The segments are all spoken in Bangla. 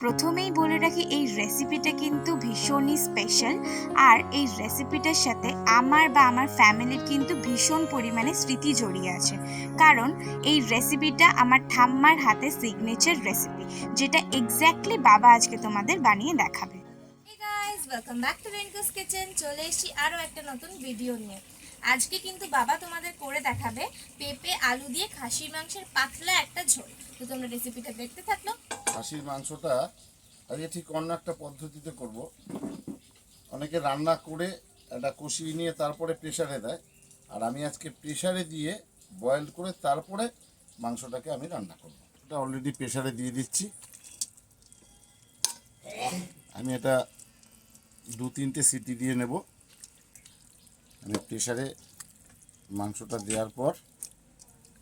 প্রথমেই বলে রাখি, এই রেসিপিটা কিন্তু ভীষণই স্পেশাল আর এই রেসিপিটার সাথে আমার বা আমার ফ্যামিলির কিন্তু ভীষণ পরিমাণে স্মৃতি জড়িয়ে আছে। কারণ এই রেসিপিটা আমার ঠাম্মার হাতে সিগনেচার রেসিপি যেটা এক্স্যাক্টলি বাবা আজকে তোমাদের বানিয়ে দেখাবে। কিচেন চলে এসেছি আরও একটা নতুন ভিডিও নিয়ে। আজকে কিন্তু বাবা তোমাদের করে দেখাবে পেঁপে, আলু দিয়ে খাসির মাংসের পাতলা একটা ঝোল। তো তোমরা রেসিপিটা দেখতে থাকল খাসির মাংসটা আজকে ঠিক অন্য একটা পদ্ধতিতে করব। অনেকে রান্না করে একটা কষিয়ে নিয়ে তারপরে প্রেশারে দেয়। আর আমি আজকে প্রেশারে দিয়ে বয়েল করে তারপরে মাংসটাকে আমি রান্না করব। এটা অলরেডি প্রেশারে দিয়ে দিচ্ছি। আমি এটা দু তিনটে সিটি দিয়ে নেব। আমি প্রেশারে মাংসটা দেওয়ার পর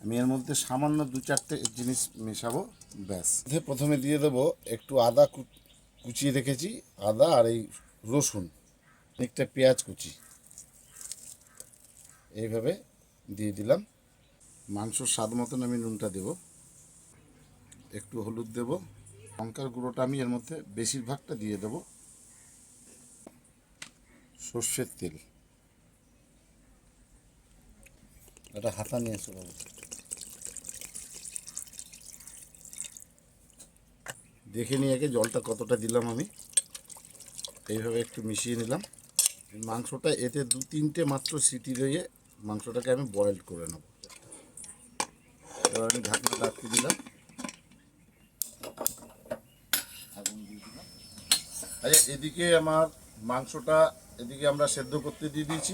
আমি এর মধ্যে সামান্য দু চারটে জিনিস মেশাবো। ব্যাস। প্রথমে দিয়ে দেবো একটু আদা কুচিয়ে রেখেছি, আদা আর এই রসুন একটা পেঁয়াজ কুচি। এইভাবে দিয়ে দিলাম। মাংসর স্বাদ মতন আমি নুনটা দেব। একটু হলুদ দেব। লঙ্কার গুঁড়োটা আমি এর মধ্যে বেশিরভাগটা দিয়ে দেব। সর্ষের তেল। একটা হাতা নিয়ে এসো দেখে নিয়ে আগে জলটা কতটা দিলাম আমি। এইভাবে একটু মিশিয়ে নিলাম। মাংসটা এতে দু তিনটে মাত্র সিটি দিয়ে মাংসটাকে আমি বয়েল করে নেব। এবার আমি ঢাকনা ডাকতে দিলাম। আচ্ছা এদিকে আমার মাংসটা এদিকে আমরা সেদ্ধ করতে দিয়ে দিয়েছি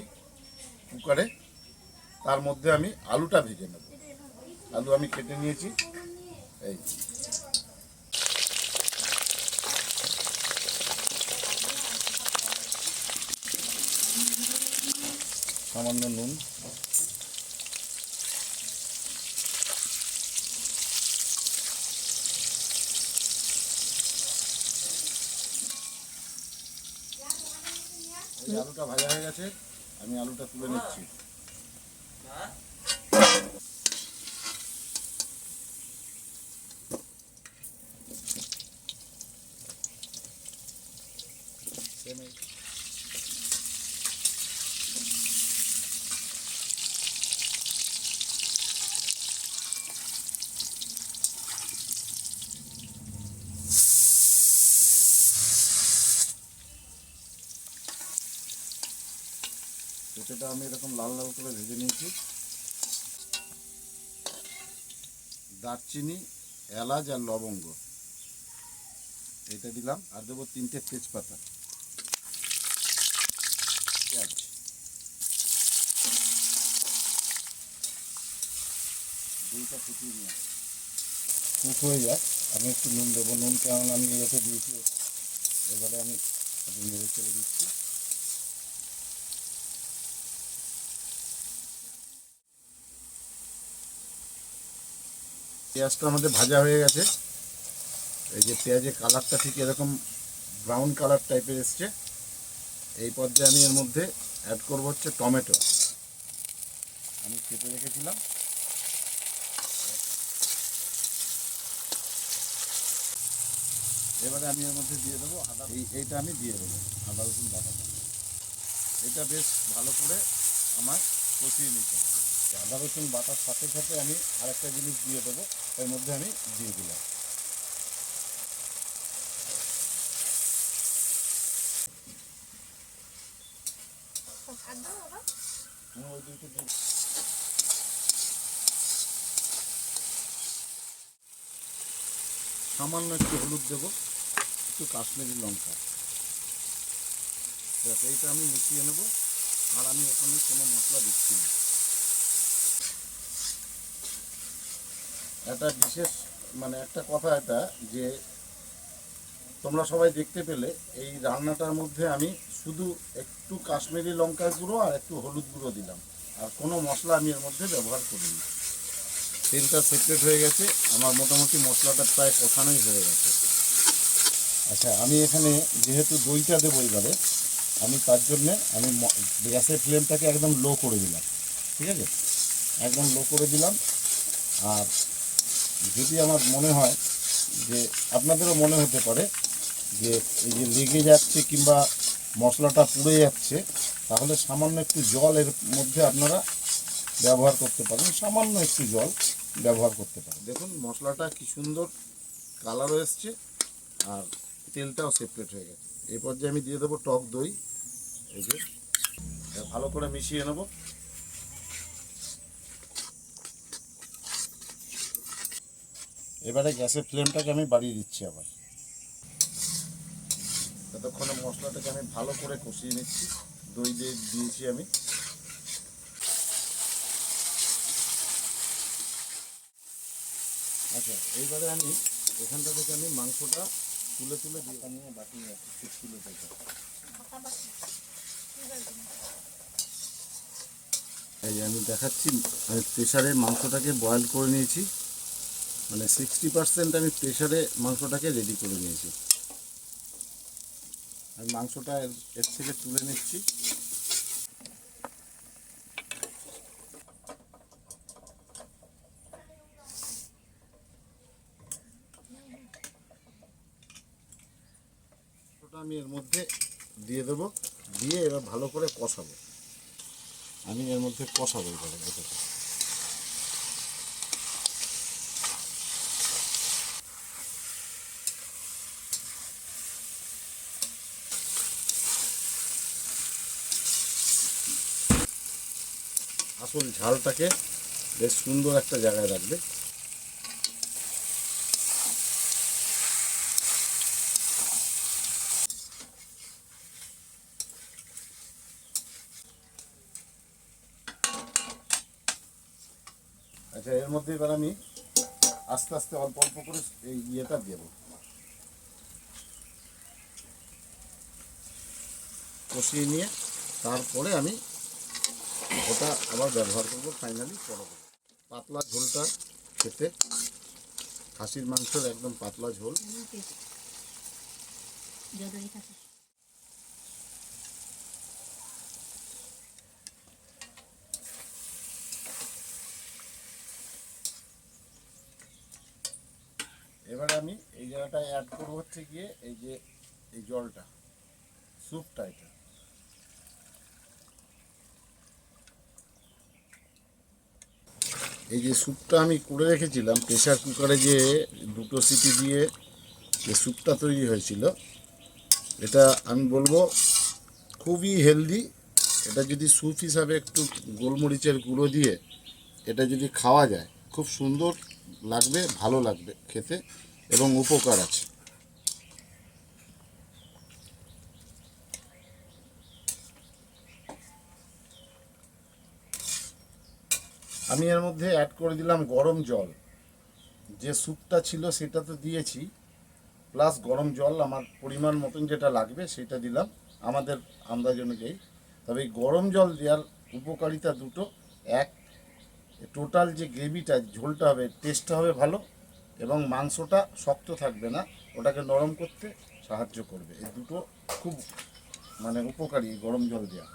কুকারে। তার মধ্যে আমি আলুটা ভেজে নেব। আলু আমি কেটে নিয়েছি। এই। সামান্য নুন। আলুটা ভাজা হয়ে গেছে আমি আলুটা তুলে নিচ্ছি। পেঁপেটা আমি এরকম লাল লাল করে ভেজে নিয়েছি। দারচিনি, এলাচ আর লবঙ্গ। এটা দিলাম আর দেবো তিনটে তেজপাতা। দুইটা ফুটিয়ে নিয়ে কুক হয়ে যাক। আমি একটু নুন দেবো। নুন কেমন আমি এসে দিয়েছি। এবারে আমি নেড়ে চলে দিচ্ছি। পেঁয়াজটা আমাদের ভাজা হয়ে গেছে। এই যে পেঁয়াজের কালারটা ঠিক এরকম ব্রাউন কালার টাইপের এসছে। এই পর্যায়ে আমি এর মধ্যে অ্যাড করব হচ্ছে টমেটো। আমি কেটে রেখেছিলাম। এবারে আমি এর মধ্যে দিয়ে দেবো আদা এই, এইটা আমি দিয়ে দেবো, আদা রসুন বাটাটা এটা বেশ ভালো করে আমার কষিয়ে নিতে হবে। আদা রসুন বাটার সাথে সাথে আমি আরেকটা জিনিস দিয়ে দেবো। এর মধ্যে আমি দিয়ে দিলাম। সামান্য একটু হলুদ দেবো, একটু কাশ্মীরি লঙ্কা। ব্যাস এইটা আমি মিশিয়ে নেব, আর আমি এখানে কোনো মশলা দিচ্ছি না। একটা বিশেষ মানে একটা কথা এটা যে তোমরা সবাই দেখতে পেলে এই রান্নাটার মধ্যে আমি শুধু একটু কাশ্মীরি লঙ্কার গুঁড়ো আর একটু হলুদ গুঁড়ো দিলাম। আর কোনো মশলা আমি এর মধ্যে ব্যবহার করিনি। তেলটা সেপারেট হয়ে গেছে। আমার মোটামুটি মশলাটা প্রায় কষানোই হয়ে গেছে। আচ্ছা আমি এখানে যেহেতু দইটা দেবো এবারে, আমি তার জন্যে আমি গ্যাসের ফ্লেমটাকে একদম লো করে দিলাম। ঠিক আছে? একদম লো করে দিলাম। আর যদি আমার মনে হয় যে আপনাদেরও মনে হতে পারে যে এই যে লেগে যাচ্ছে কিংবা মশলাটা পুড়ে যাচ্ছে, তাহলে সামান্য একটু জল এর মধ্যে আপনারা ব্যবহার করতে পারেন, সামান্য একটু জল ব্যবহার করতে পারেন। দেখুন মশলাটা কি সুন্দর কালারও এসছে আর তেলটাও সেপারেট হয়ে গেছে। এই পর্যায়ে আমি দিয়ে দেবো টক দই। এই যে, ভালো করে মিশিয়ে নেব। এবারে গ্যাসের ফ্লেমটাকে আমি বাড়িয়ে দিচ্ছি আবার। ততক্ষণে মশলাটাকে আমি ভালো করে কষিয়ে নিচ্ছি। দই দিয়ে দিয়েছি আমি। আচ্ছা এইবারে আমি এখানটা থেকে আমি মাংসটা তুলে তুলে দিয়ে নিয়ে বাটি সিক্স কিলো থেকে। এই আমি দেখাচ্ছি আমি প্রেশারে মাংসটাকে বয়েল করে নিয়েছি। মানে সিক্সটি পার্সেন্ট আমি প্রেশারে মাংসটাকে রেডি করে নিয়েছি। আমি মাংসটা এর- থেকে তুলে নিচ্ছি। আমি এর মধ্যে দিয়ে দেবো। দিয়ে এবার ভালো করে কষাবো। আমি এর মধ্যে কষাবো এবারে। আসল ঝালটাকে বেশ সুন্দর একটা জায়গায় রাখবে। আচ্ছা এর মধ্যে এবার আমি আস্তে আস্তে অল্প অল্প করে এই ইয়েটা দেব। কষিয়ে নিয়ে তারপরে আমি ওটা আবার ব্যবহার করব ফাইনালি পরে পাতলা ঝোলটা খেতে। খাসির মাংসের একদম পাতলা ঝোল। এবার আমি এই জায়গাটায় অ্যাড করব হচ্ছে গিয়ে এই যে, এই জলটা স্যুপটা এটা। এই যে স্যুপটা আমি করে রেখেছিলাম প্রেশার কুকারে যে দুটো সিটি দিয়ে যে স্যুপটা তৈরি হয়েছিল, এটা আমি বলব খুবই হেলদি এটা যদি স্যুপ হিসাবে একটু গোলমরিচের গুঁড়ো দিয়ে এটা যদি খাওয়া যায়, খুব সুন্দর লাগবে, ভালো লাগবে খেতে এবং উপকার আছে। আমি এর মধ্যে অ্যাড করে দিলাম গরম জল। যে স্যুপটা ছিল সেটা তো দিয়েছি প্লাস গরম জল আমার পরিমাণ মতন যেটা লাগবে সেটা দিলাম আমাদের আন্দাজ অনুযায়ী তবে এই গরম জল দেওয়ার উপকারিতা দুটো। এক টোটাল যে গ্রেভিটা, ঝোলটা হবে টেস্টটা হবে ভালো এবং মাংসটা শক্ত থাকবে না, ওটাকে নরম করতে সাহায্য করবে। এই দুটো খুব মানে উপকারী গরম জল দেওয়া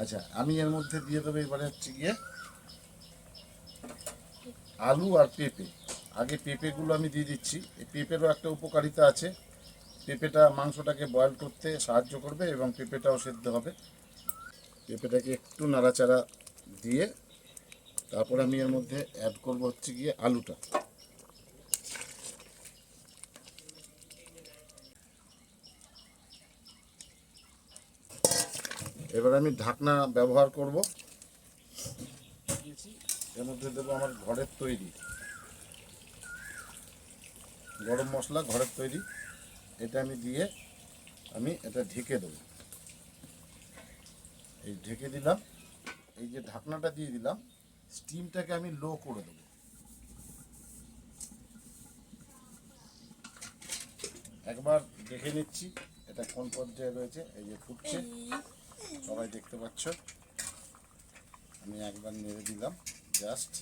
আচ্ছা আমি এর মধ্যে দিয়ে দেবো এবারে হচ্ছে গিয়ে আলু আর পেঁপে। আগে পেঁপেগুলো আমি দিয়ে দিচ্ছি। এই পেঁপেরও একটা উপকারিতা আছে। পেঁপেটা, মাংসটাকে বয়েল করতে সাহায্য করবে এবং পেঁপেটাও সেদ্ধ হবে। পেঁপেটাকে একটু নাড়াচাড়া দিয়ে তারপর আমি এর মধ্যে অ্যাড করব হচ্ছে গিয়ে আলুটা। এবার আমি ঢাকনা ব্যবহার করব। এর মধ্যে দেবো আমার ঘরের তৈরি। গরম মশলা ঘরের তৈরি। এটা আমি দিয়ে আমি এটা ঢেকে দেবো। এই ঢেকে দিলাম। এই যে ঢাকনাটা দিয়ে দিলাম স্টিমটাকে আমি লো করে দেবো। একবার দেখে নিচ্ছি এটা কোন পর্যায়ে রয়েছে এই যে ফুটছে। সবাই দেখতে পাচ্ছ। আমি একবার নেড়ে দিলাম। জাস্ট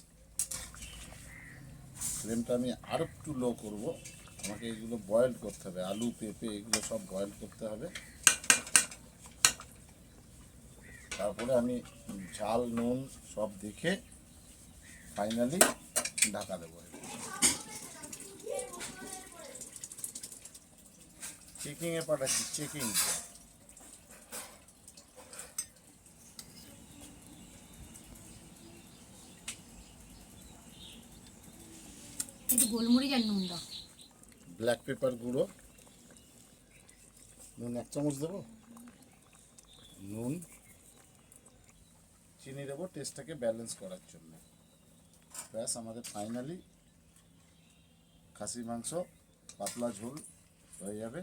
ফ্লেমটা আমি আরও একটু লো করব। আমাকে এগুলো বয়েল করতে হবে। আলু, পেঁপে, এগুলো সব বয়েল করতে হবে। তারপরে আমি ঝাল, নুন সব দেখে ফাইনালি ঢাকা দেবো। চেকিংয়ে পাঠাচ্ছি চেকিং গোলমরিচ আর নুন দাও। ব্ল্যাক পেপার গুঁড়ো। নুন এক চামচ দেবো? নুন। চিনি দেবো টেস্টটাকে ব্যালেন্স করার জন্য। ব্যাস আমাদের ফাইনালি খাসি মাংস পাতলা ঝোল হয়ে যাবে।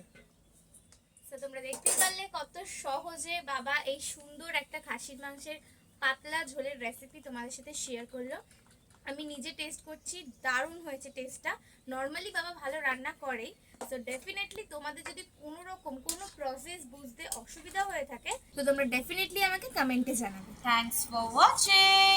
তো তোমরা দেখতে পারলে কত সহজে বাবা এই সুন্দর একটা খাসির মাংসের পাতলা ঝোলের রেসিপি তোমাদের সাথে শেয়ার করল। আমি নিজে টেস্ট করছি, দারুণ হয়েছে টেস্টটা নর্মালি বাবা ভালো রান্না করে সো ডেফিনেটলি তোমাদের যদি কোনো রকম কোনো প্রসেস বুঝতে অসুবিধা হয়ে থাকে, তো তোমরা ডেফিনেটলি আমাকে কমেন্টে জানাবে। Thanks for watching